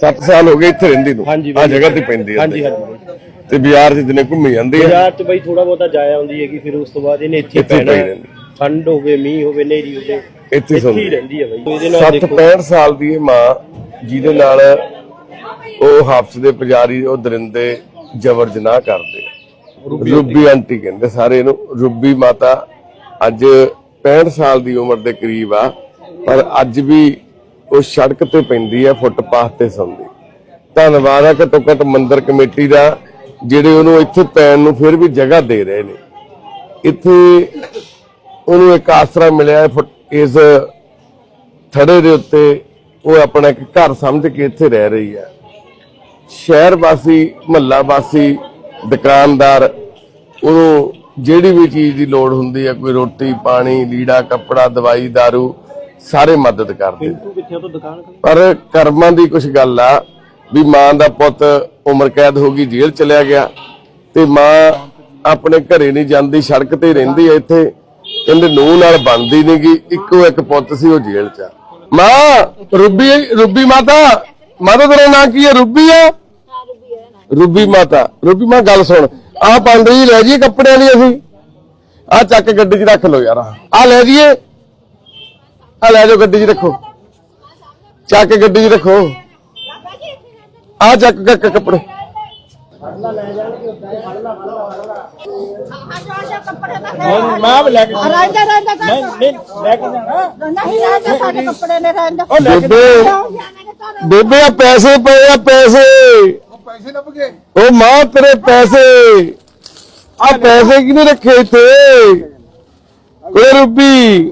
7 ਸਾਲ ਹੋ ਗਏ ਇੱਥੇ ਰਹਿੰਦੀ ਨੂੰ। ਹਾਂਜੀ ਆ ਜਗ੍ਹਾ ਤੇ ਪੈਂਦੀ ਹੈ ਹਾਂਜੀ ਹਾਂਜੀ। ਤੇ ਬਾਜ਼ਾਰ 'ਚ ਦਿਨੇ ਘੁੰਮੀ ਜਾਂਦੀ ਹੈ ਬਾਜ਼ਾਰ ਚ ਬਈ ਥੋੜਾ ਬਹੁਤਾ ਜਾਇਆ ਆਉਂਦੀ ਹੈਗੀ ਫਿਰ ਉਸ ਤੋਂ ਬਾਅਦ ਇਹਨੇ ਇੱਥੇ ਇੱਥੇ ਪੈਣਾ। ਪਈ ਰਹਿੰਦੀ। ਠੰਡ ਹੋਵੇ ਮੀਂਹ ਹੋਵੇ ਨੇਰੀ ਹੋਵੇ ਇੱਥੇ ਇੱਥੇ ਹੀ ਸੌਂਦੀ ਰਹਿੰਦੀ ਹੈ ਬਈ। ਇਹਦੇ ਨਾਲ 60 ਦੇਖੋ। 65 ਸਾਲ ਦੀ ਇਹ ਮਾਂ ਜਿਹਦੇ ਨਾਲ ਉਹ ਹਾਫਸ ਦੇ ਪੁਜਾਰੀ ਉਹ ਦਰਿੰਦੇ ਜਬਰ ਜਨਾਹ ਕਰਦੇ ਆ। Ruby aunty. ਕਹਿੰਦੇ ਸਾਰੇ ਇਹਨੂੰ ਰੂਬੀ ਮਾਤਾ ਅੱਜ 65 ਸਾਲ ਦੀ ਉਮਰ ਦੇ ਕਰੀਬ ਆ ਪਰ ਅੱਜ ਵੀ ਉਹ ਸੜਕ ਤੇ ਪੈਂਦੀ ਆ, ਫੁੱਟਪਾਥ ਤੇ ਸੌਂਦੀ। ਧੰਨਵਾਦ ਆ ਘੱਟੋ ਘੱਟ ਮੰਦਿਰ ਕਮੇਟੀ ਦਾ, ਜਿਹੜੇ ਉਹਨੂੰ ਇੱਥੇ ਪੈਣ ਨੂੰ ਫਿਰ ਵੀ ਜਗ੍ਹਾ ਦੇ ਰਹੇ ਨੇ। ਇੱਥੇ ਉਹਨੂੰ ਇੱਕ ਆਸਰਾ ਮਿਲਿਆ ਹੈ ਫੁੱਟ- ਇਸ ਥੜੇ ਦੇ ਉੱਤੇ, ਉਹ ਆਪਣਾ ਇੱਕ ਘਰ ਸਮਝ ਕੇ ਇੱਥੇ ਰਹਿ ਰਹੀ ਹੈ ਸ਼ਹਿਰ ਵਾਸੀ, ਮਹੱਲਾ ਵਾਸੀ, ਦੁਕਾਨਦਾਰ, ਉਹਨੂੰ ਜਿਹੜੀ ਵੀ ਚੀਜ਼ ਦੀ ਲੋੜ ਹੁੰਦੀ ਹੈ ਕੋਈ ਰੋਟੀ, ਪਾਣੀ, ਲੀੜਾ, ਕੱਪੜਾ, ਦਵਾਈ दारू ਸਾਰੇ ਮਦਦ ਕਰਦੇ। ਤੂੰ ਕਿੱਥੇ ਦੁਕਾਨ ਪਰ ਕਰਮਾਂ ਦੀ ਕੁਝ ਗੱਲ ਆ ਵੀ ਮਾਂ ਦਾ ਪੁੱਤ ਉਮਰ ਕੈਦ ਹੋ ਗਈ ਜੇਲ੍ਹ ਚਲਿਆ ਗਿਆ ਤੇ ਮਾਂ ਆਪਣੇ ਘਰੇ ਨਹੀਂ ਜਾਂਦੀ ਸੜਕ ਤੇ ਰਹਿੰਦੀ ਐ ਇੱਥੇ। ਕਹਿੰਦੇ ਨੂੰਹ ਨਾਲ ਬਣਦੀ ਨੀ ਗੀ ਇੱਕੋ ਇੱਕ ਪੁੱਤ ਸੀ ਉਹ ਜੇਲ੍ਹ 'ਚ ਆ। ਮਾਂ ਰੂਬੀ ਰੂਬੀ ਮਾਤਾ ਮਾਤਾ ਤੇਰਾ ਨਾਂ ਕੀ ਹੈ ਰੂਬੀ ਆ? ਰੂਬੀ ਮਾਤਾ। ਰੂਬੀ ਮਾਂ ਗੱਲ ਸੁਣ। ਆਹ ਪੰਡਰੀ ਲੈ ਜਾਈਏ ਕੱਪੜਿਆਂ ਦੀ ਅਸੀਂ। ਆਹ ਚੱਕ ਗੱਡੀ 'ਚ ਰੱਖ ਲਓ ਯਾਰ। ਆਹ ਲੈ ਜਾਈਏ। ਆ ਲੈ ਜਾਓ ਗੱਡੀ 'ਚ ਰੱਖੋ ਚੱਕ ਕੇ ਗੱਡੀ 'ਚ ਰੱਖੋ ਆ ਚੱਕ ਕੇ ਕ- ਕੱਪੜੇ ਮੈਂ ਵੀ ਲੈ ਕੇ ਰਹਿੰਦਾ ਰਹਿੰਦਾ ਤਾਂ ਨਹੀਂ ਲੈ ਕੇ ਜਾਣਾ ਨਹੀਂ ਰਹਿੰਦਾ ਸਾਡੇ ਕੱਪੜੇ ਨੇ ਰਹਿੰਦਾ ਉਹ ਲੈ ਕੇ ਬੇਬੇ ਬੇਬੇ ਆ ਪੈਸੇ ਪਏ ਆ ਪੈਸੇ ਪੈਸੇ ਲੱਭ ਗਏ ਉਹ ਮਾਂ ਤੇਰੇ ਪੈਸੇ ਆ ਪੈਸੇ ਕਿਹਨੇ ਰੱਖੇ ਇੱਥੇ ਓਏ ਰੂਬੀ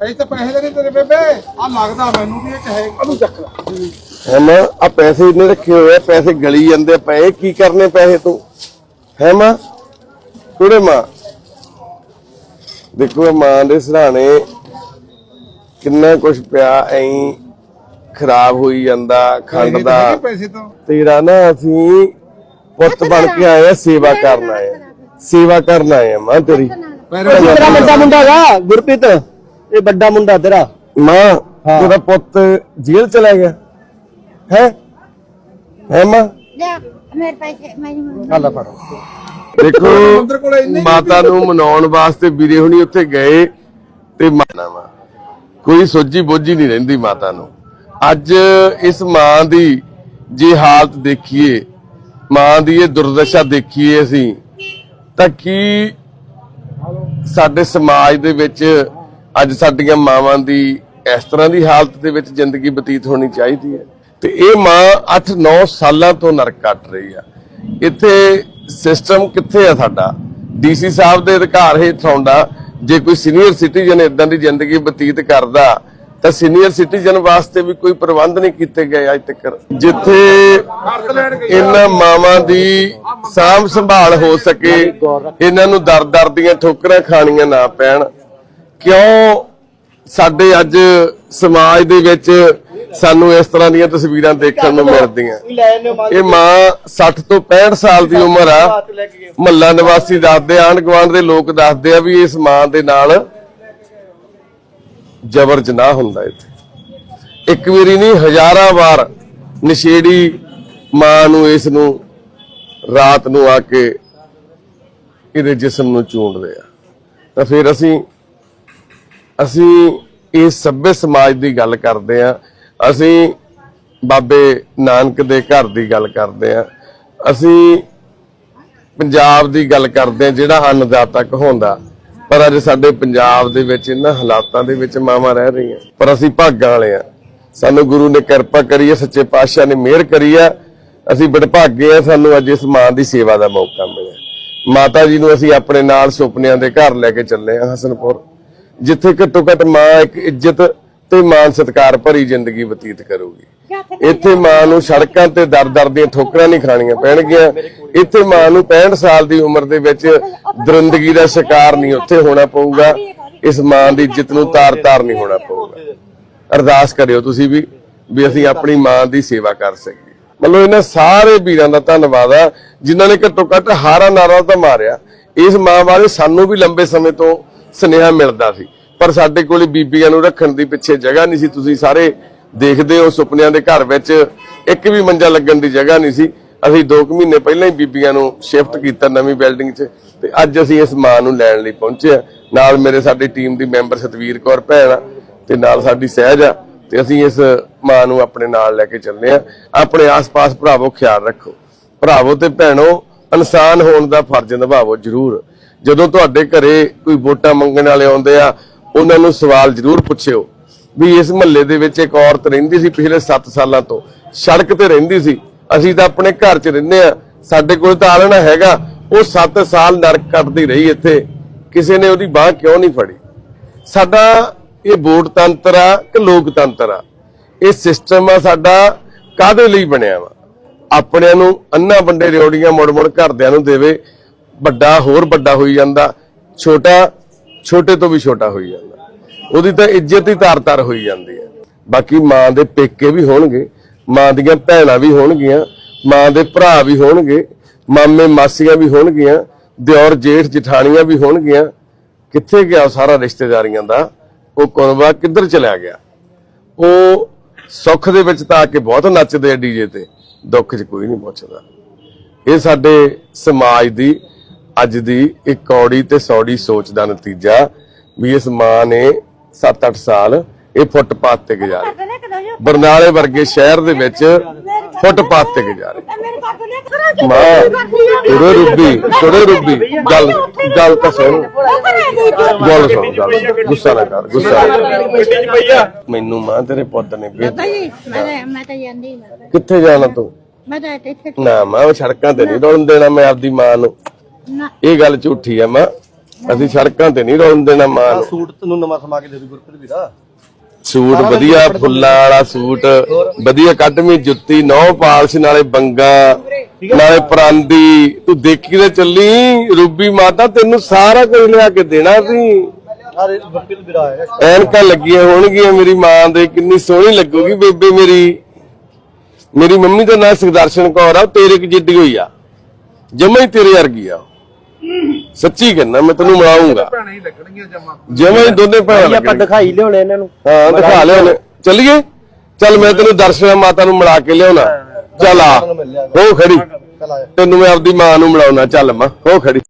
ਅਸੀਂ ਤਾਂ ਪੈਸੇ ਦੇ ਨਹੀਂ ਤੇਰੇ ਬੇਬੇ ਆ ਲੱਗਦਾ ਮੈਨੂੰ ਵੀ ਇਹ ਕਹੇ ਉਹਨੂੰ ਚੱਕ ਲੈ। ਹੈ ਮਾਂ ਆ ਪੈਸੇ ਇਹਨੇ ਰੱਖੇ ਹੋਏ ਆ ਪੈਸੇ ਗਲੀ ਜਾਂਦੇ ਪਏ ਕੀ ਕਰਨੇ ਪੈਸੇ ਤੂੰ? ਹੈ ਮਾਂ ਕੁੜੇ ਮਾਂ। ਦੇਖੋ ਇਹ ਮਾਂ ਦੇ ਸਰਾਣੇ ਕਿੰਨਾ ਕੁਝ ਪਿਆ ਐਂ ਖਰਾਬ ਹੋਈ ਜਾਂਦਾ ਖੰਡ ਦਾ ਤੋਂ ਤੇਰਾ ਨਾ ਅਸੀਂ ਪੁੱਤ ਬਣ ਕੇ ਆਏ ਆ ਸੇਵਾ ਕਰਨ ਆਏ ਆ। ਸੇਵਾ ਕਰਨ ਆਏ ਆ ਮਾਂ ਤੇਰੀ। ਮੁੰਡਾ ਗੁਰਪ੍ਰੀਤ। ਇਹ ਵੱਡਾ ਮੁੰਡਾ ਤੇਰਾ। ਮਾਂ ਤੇਰਾ ਪੁੱਤ ਜੇਲ੍ਹ ਚਲਾ ਗਿਆ। ਹੈ? ਹੈ ਮਾਂ? ਮੇਰੇ ਪੈਸੇ ਮੈਨੂੰ ਫੜ। ਦੇਖੋ ਮਾਤਾ ਨੂੰ ਮਨਾਉਣ ਵਾਸਤੇ ਵੀਰੇ ਹੁਣੀ ਉੱਥੇ ਗਏ ਤੇ ਮਾਨਾ ਵਾ ਕੋਈ ਸੋਝੀ ਬੋਝੀ ਨਹੀਂ ਰਹਿੰਦੀ ਮਾਤਾ ਨੂੰ। ਅੱਜ ਇਸ ਮਾਂ ਦੀ ਜੇ ਹਾਲਤ ਦੇਖੀਏ ਮਾਂ ਦੀ ਇਹ ਦੁਰਦਸ਼ਾ ਦੇਖੀਏ ਅਸੀਂ ਤਾਂ ਕੀ ਸਾਡੇ ਸਮਾਜ ਦੇ ਵਿੱਚ ਅੱਜ ਸਾਡੀਆਂ ਮਾਵਾਂ ਦੀ ਇਸ ਤਰ੍ਹਾਂ ਦੀ ਹਾਲਤ ਦੇ ਵਿੱਚ ਜ਼ਿੰਦਗੀ ਬਤੀਤ ਹੋਣੀ ਚਾਹੀਦੀ ਹੈ। ਤੇ ਇਹ ਮਾਂ 8-9 ਸਾਲਾਂ ਤੋਂ ਨਰਕ ਕੱਟ ਰਹੀ ਆ। ਇੱਥੇ ਸਿਸਟਮ ਕਿੱਥੇ ਆ ਸਾਡਾ? ਡੀਸੀ ਸਾਹਿਬ ਦੇ ਅਧਿਕਾਰ ਹੇਠ ਆਉਂਦਾ। ਜੇ ਕੋਈ ਸੀਨੀਅਰ ਸਿਟੀਜ਼ਨ ਇਦਾਂ ਦੀ ਜ਼ਿੰਦਗੀ ਬਤੀਤ ਕਰਦਾ, ਤਾਂ ਸੀਨੀਅਰ ਸਿਟੀਜ਼ਨ ਵਾਸਤੇ ਵੀ ਕੋਈ ਪ੍ਰਬੰਧ ਨਹੀਂ ਕੀਤੇ ਗਏ ਅੱਜ ਤੱਕ। ਜਿੱਥੇ ਇਹਨਾਂ ਮਾਵਾਂ ਦੀ ਸਾਂਭ ਸੰਭਾਲ ਹੋ ਸਕੇ, ਇਹਨਾਂ ਨੂੰ ਦਰ ਦਰ ਦੀਆਂ ਠੋਕਰਾਂ ਖਾਣੀਆਂ ਨਾ ਪੈਣ ਕਿਉਂ ਸਾਡੇ ਅੱਜ ਸਮਾਜ ਦੇ ਵਿੱਚ ਸਾਨੂੰ ਇਸ ਤਰ੍ਹਾਂ ਦੀਆਂ ਤਸਵੀਰਾਂ ਦੇਖਣ ਨੂੰ ਮਿਲਦੀਆਂ? ਇਹ ਮਾਂ 60 ਤੋਂ 65 ਸਾਲ ਦੀ ਉਮਰ ਆ। ਮਹੱਲਾ ਨਿਵਾਸੀ ਦੱਸਦੇ ਆਂਢ ਗੁਆਂਢ ਦੇ ਲੋਕ ਦੱਸਦੇ ਆ ਵੀ ਇਸ ਮਾਂ ਦੇ ਨਾਲ ਜਬਰ ਜਨਾਹ ਹੁੰਦਾ ਇੱਥੇ। ਇੱਕ ਵਾਰੀ ਨਹੀਂ, ਹਜ਼ਾਰਾਂ ਵਾਰ ਨਸ਼ੇੜੀ ਮਾਂ ਨੂੰ ਇਸ ਨੂੰ ਰਾਤ ਨੂੰ ਆ ਕੇ ਇਹਦੇ ਜਿਸਮ ਨੂੰ ਚੂੰਡਦੇ ਆ ਤਾਂ ਫਿਰ ਅਸੀਂ ਅਸੀਂ ਇਸ ਸੱਭੇ ਸਮਾਜ ਦੀ ਗੱਲ ਕਰਦੇ ਆ ਅਸੀਂ ਬਾਬੇ ਨਾਨਕ ਦੇ ਘਰ ਦੀ ਗੱਲ ਕਰਦੇ ਆ ਅਸੀਂ ਪੰਜਾਬ ਦੀ ਗੱਲ ਕਰਦੇ ਆ ਜਿਹੜਾ ਅੰਨਦਾਤਾ ਕਹਾਉਂਦਾ ਪਰ ਅੱਜ ਸਾਡੇ ਪੰਜਾਬ ਦੇ ਵਿੱਚ ਇਹਨਾਂ ਹਾਲਾਤਾਂ ਦੇ ਵਿੱਚ ਮਾਵਾਂ ਰਹਿ ਰਹੀਆਂ। ਪਰ ਅਸੀਂ ਭਾਗਾਂ ਵਾਲੇ ਆ ਸਾਨੂੰ ਗੁਰੂ ਨੇ ਕਿਰਪਾ ਕਰੀ ਹੈ, ਸੱਚੇ ਪਾਤਸ਼ਾਹ ਨੇ ਮਿਹਰ ਕਰੀ ਆ ਅਸੀਂ ਬੜਭਾਗੇ ਆ ਸਾਨੂੰ ਅੱਜ ਇਸ ਮਾਂ ਦੀ ਸੇਵਾ ਦਾ ਮੌਕਾ ਮਿਲਿਆ। ਮਾਤਾ ਜੀ ਨੂੰ ਅਸੀਂ ਆਪਣੇ ਨਾਲ ਸੁਪਨਿਆਂ ਦੇ ਘਰ ਲੈ ਕੇ ਚੱਲੇ ਆ ਹਸਨਪੁਰ। ਜਿੱਥੇ ਘੱਟੋ ਘੱਟ ਮਾਂ ਇੱਕ ਇੱਜ਼ਤ ਤੇ ਮਾਨ ਸਤਿਕਾਰ ਭਰੀ ਜ਼ਿੰਦਗੀ ਬਤੀਤ ਕਰੂਗੀ। ਇੱਥੇ ਮਾਂ ਨੂੰ ਸੜਕਾਂ ਤੇ ਦਰ ਦਰ ਦੀਆਂ ਠੋਕਰਾਂ ਨਹੀਂ ਖਾਣੀਆਂ ਪੈਣਗੀਆਂ। ਇੱਥੇ ਮਾਂ ਨੂੰ 65 ਸਾਲ ਦੀ ਉਮਰ ਦੇ ਵਿੱਚ ਦਰਿੰਦਗੀ ਦਾ ਸ਼ਿਕਾਰ ਨਹੀਂ ਉੱਥੇ ਹੋਣਾ ਪਊਗਾ। ਇਸ ਮਾਂ ਦੀ ਇੱਜ਼ਤ ਨੂੰ ਤਾਰ-ਤਾਰ ਨਹੀਂ ਹੋਣਾ ਪਊਗਾ। ਅਰਦਾਸ ਕਰਿਓ ਤੁਸੀਂ ਵੀ ਵੀ ਅਸੀਂ ਆਪਣੀ ਮਾਂ ਦੀ ਸੇਵਾ ਕਰ ਸਕੀਏ। ਮਤਲਬ ਇਹਨਾਂ ਸਾਰੇ ਵੀਰਾਂ ਦਾ ਧੰਨਵਾਦ ਆ ਜਿਨ੍ਹਾਂ ਨੇ ਘੱਟੋ ਘੱਟ ਹਾਰਾ ਨਾਰਾ ਤਾਂ ਮਾਰਿਆ। ਇਸ ਮਾਂ ਬਾਰੇ ਸਾਨੂੰ ਵੀ ਲੰਬੇ ਸਮੇਂ ਤੋਂ ਸੁਨੇਹਾ ਮਿਲਦਾ ਸੀ। ਪਰ ਸਾਡੇ ਕੋਲੇ ਬੀਬੀਆਂ ਨੂੰ ਰੱਖਣ ਦੀ ਪਿੱਛੇ ਜਗ੍ਹਾ ਨਹੀਂ ਸੀ। ਤੁਸੀਂ ਸਾਰੇ ਦੇਖਦੇ ਹੋ ਸੁਪਨਿਆਂ ਦੇ ਘਰ ਵਿੱਚ ਇੱਕ ਵੀ ਮੰਜਾ ਲੱਗਣ ਦੀ ਜਗ੍ਹਾ ਨਹੀਂ ਸੀ। ਅਸੀਂ 2 ਮਹੀਨੇ ਪਹਿਲਾਂ ਹੀ ਬੀਬੀਆਂ ਨੂੰ ਸ਼ਿਫਟ ਕੀਤਾ ਨਵੀਂ ਬਿਲਡਿੰਗ 'ਚ ਤੇ ਅੱਜ ਅਸੀਂ ਇਸ ਮਾਂ ਨੂੰ ਲੈਣ ਲਈ ਪਹੁੰਚੇ ਆ ਨਾਲ ਮੇਰੇ ਸਾਡੀ ਟੀਮ ਦੀ ਮੈਂਬਰ ਸਤਵੀਰ ਕੌਰ ਭੈਣ ਆ ਤੇ ਨਾਲ ਸਾਡੀ ਸਹਿਜ ਆ ਤੇ ਅਸੀਂ ਇਸ ਮਾਂ ਨੂੰ ਆਪਣੇ ਨਾਲ ਲੈ ਕੇ ਚੱਲੇ ਆ ਆਪਣੇ ਆਸ-ਪਾਸ ਭਰਾਵੋ ਖਿਆਲ ਰੱਖੋ। ਭਰਾਵੋ ਤੇ ਭੈਣੋ ਇਨਸਾਨ ਹੋਣ ਦਾ ਫਰਜ਼ ਨਿਭਾਵੋ ਜ਼ਰੂਰ। ਜਦੋਂ ਤੁਹਾਡੇ ਘਰੇ ਕੋਈ ਵੋਟਾਂ ਮੰਗਣ ਵਾਲੇ ਆਉਂਦੇ ਆ, ਉਹਨਾਂ ਨੂੰ ਸਵਾਲ ਜ਼ਰੂਰ ਪੁੱਛਿਓ ਵੀ ਇਸ ਮਹੱਲੇ ਦੇ ਵਿੱਚ ਇੱਕ ਔਰਤ ਰਹਿੰਦੀ ਸੀ ਪਿਛਲੇ 7 ਸਾਲਾਂ ਤੋਂ। ਸੜਕ ਤੇ ਰਹਿੰਦੀ ਸੀ। ਅਸੀਂ ਤਾਂ ਆਪਣੇ ਘਰ 'ਚ ਰਹਿੰਦੇ ਆ। ਸਾਡੇ ਕੋਲ ਤਾਂ ਆਲਣਾ ਹੈਗਾ। ਉਹ 7 ਸਾਲ ਨਰਕ ਕੱਟਦੀ ਰਹੀ ਇੱਥੇ। ਕਿਸੇ ਨੇ ਉਹਦੀ ਬਾਹ ਕਿਉਂ ਨਹੀਂ ਫੜੀ? ਸਾਡਾ ਇਹ ਵੋਟ ਤੰਤਰ ਆ ਕਿ ਲੋਕਤੰਤਰ ਆ? ਇਹ ਸਿਸਟਮ ਆ ਸਾਡਾ। ਕਾਦੇ ਲਈ ਬਣਿਆ ਵਾ? ਆਪਣਿਆਂ ਨੂੰ ਅੰਨਾ ਬੰਡੇ ਰਿਓੜੀਆਂ ਮੁੜ ਮੁੜ ਘਰਦਿਆਂ ਨੂੰ ਦੇਵੇ। ਵੱਡਾ, ਹੋਰ ਵੱਡਾ ਹੋਈ ਜਾਂਦਾ, ਛੋਟਾ, ਛੋਟੇ ਤੋਂ ਵੀ ਛੋਟਾ ਹੋਈ ਜਾਂਦਾ। ਉਹਦੀ ਤਾਂ ਇੱਜ਼ਤ ਹੀ ਤਾਰ-ਤਾਰ ਹੋਈ ਜਾਂਦੀ ਹੈ। ਬਾਕੀ ਮਾਂ ਦੇ ਪੇਕੇ ਵੀ ਹੋਣਗੇ, ਮਾਂ ਦੀਆਂ ਭੈਣਾਂ ਵੀ ਹੋਣਗੀਆਂ, ਮਾਂ ਦੇ ਭਰਾ ਵੀ ਹੋਣਗੇ, ਮਾਮੇ, ਮਾਸੀਆਂ ਵੀ ਹੋਣਗੀਆਂ, ਦਿਓਰ, ਜੇਠ, ਜਠਾਣੀਆਂ ਵੀ ਹੋਣਗੀਆਂ। ਕਿੱਥੇ ਗਿਆ ਉਹ ਸਾਰਾ ਰਿਸ਼ਤੇਦਾਰੀਆਂ ਦਾ? ਉਹ ਕੁਨਬਾ ਕਿੱਧਰ ਚਲਾ ਗਿਆ? ਉਹ ਸੁੱਖ ਦੇ ਵਿੱਚ ਤਾਂ ਆ ਕੇ ਬਹੁਤ ਨੱਚਦੇ ਆ ਡੀਜੇ ਤੇ, ਦੁੱਖ 'ਚ ਕੋਈ ਨਹੀਂ ਪੁੱਛਦਾ। ਇਹ ਸਾਡੇ ਸਮਾਜ ਦੀ ਅੱਜ ਦੀ ਇੱਕ ਕੌੜੀ ਤੇ ਸੌੜੀ ਸੋਚ ਦਾ ਨਤੀਜਾ ਵੀ ਇਸ ਮਾਂ ਨੇ 7-8 ਸਾਲ ਇਹ ਫੁੱਟਪਾਥ ਤੇ ਗੁਜ਼ਾਰੇ। ਬਰਨਾਲੇ ਵਰਗੇ ਸ਼ਹਿਰ ਦੇ ਵਿੱਚ ਫੁੱਟਪਾਥ ਤੇ ਗੁਜ਼ਾਰੇ। ਮਾਂ ਤੁਰੇ ਰੁੱਬੀ ਤੁਰੇ ਰੁੱਬੀ ਗੱਲ ਗੱਲ ਤਾਂ ਸੁਣ। ਗੱਲ ਸੁਣ ਗੱਲ ਗੁੱਸਾ ਨਾ ਕਰ ਗੁੱਸਾ। ਮੈਨੂੰ ਮਾਂ ਤੇਰੇ ਪੁੱਤ ਨੇ ਭੇਜ ਭਾਈ ਮੈਂ ਤਾਂ- ਮੈਂ ਤਾਂ ਜਾਂਦੀ ਨਹੀਂ ਕਿੱਥੇ ਜਾਣਾ ਤੂੰ? ਮੈਂ ਤਾਂ ਇੱਥੇ ਨਾ ਮਾਂ ਉਹ ਸੜਕਾਂ ਤੇ ਨਹੀਂ ਰੋਣ ਦੇਣਾ ਮੈਂ ਆਪਦੀ ਮਾਂ ਨਾ। ਇਹ ਗੱਲ ਝੂਠੀ ਆ ਮਾਂ। ਅਸੀਂ ਸੜਕਾਂ ਤੇ ਨਹੀਂ ਰੋਣ ਦੇਣਾ ਮਾਂ ਨੂੰ। ਸੂਟ ਤੈਨੂੰ ਨਵਾਂ ਸਮਾ ਕੇ ਦੇ ਦੂ ਗੁਰਪ੍ਰੀਤ ਵੀਰਾ। ਸੂਟ ਵਧੀਆ ਫੁੱਲਾਂ ਵਾਲਾ ਸੂਟ ਵਧੀਆ ਕੱਢਵੀਂ ਜੁੱਤੀ ਨੌ ਪਾਲਸ਼ ਨਾਲੇ ਬੰਗਾ ਨਾਲੇ ਪਰਾਂਦੀ। ਤੂੰ ਦੇਖੀ ਤੇ ਚੱਲੀ ਰੂਬੀ ਮਾਤਾ ਤੈਨੂੰ ਸਾਰਾ ਕੁਝ ਲਿਆ ਕੇ ਦੇਣਾ ਸੀ। ਐਨਕਾਂ ਲੱਗੀਆਂ ਹੋਣਗੀਆਂ ਮੇਰੀ ਮਾਂ ਦੇ ਕਿੰਨੀ ਸੋਹਣੀ ਲੱਗੂਗੀ ਬੇਬੇ ਮੇਰੀ। ਮੇਰੀ ਮੰਮੀ ਦਾ ਨਾਂ ਸੁਦਰਸ਼ਨ ਕੌਰ ਆ ਤੇਰੇ ਕਿ ਜਿੱਡੀ ਹੋਈ ਆ। ਜਮਾ ਹੀ ਤੇਰੇ ਵਰਗੀ ਆ। ਸੱਚੀ ਕਹਿੰਦਾ ਮੈਂ ਤੈਨੂੰ ਮਿਲਾਉਂਗਾ ਭੈਣਾਂ ਹੀ ਲੱਗਣਗੀਆਂ ਜਮਾ ਜਮਾ ਹੀ ਦੋਨੇ ਭੈਣਾਂ ਆਪਾਂ ਲੱਗਣਗੀਆਂ। ਦਿਖਾਈ ਲਿਆਉਣੇ ਇਹਨਾਂ ਨੂੰ। ਹਾਂ ਦਿਖਾ ਲਿਆ ਉਹਨੇ ਚੱਲੀਏ? ਚੱਲ ਮੈਂ ਤੈਨੂੰ ਦਰਸ਼ਨ ਮਾਤਾ ਨੂੰ ਮਿਲਾ ਕੇ ਲਿਆਉਣਾ। ਚੱਲ ਆ ਹੋ ਖੜੀ। ਤੈਨੂੰ ਮੈਂ ਆਪਦੀ ਮਾਂ ਨੂੰ ਮਿਲਾਉਣਾ। ਚੱਲ ਮਾਂ ਹੋ ਖੜੀ।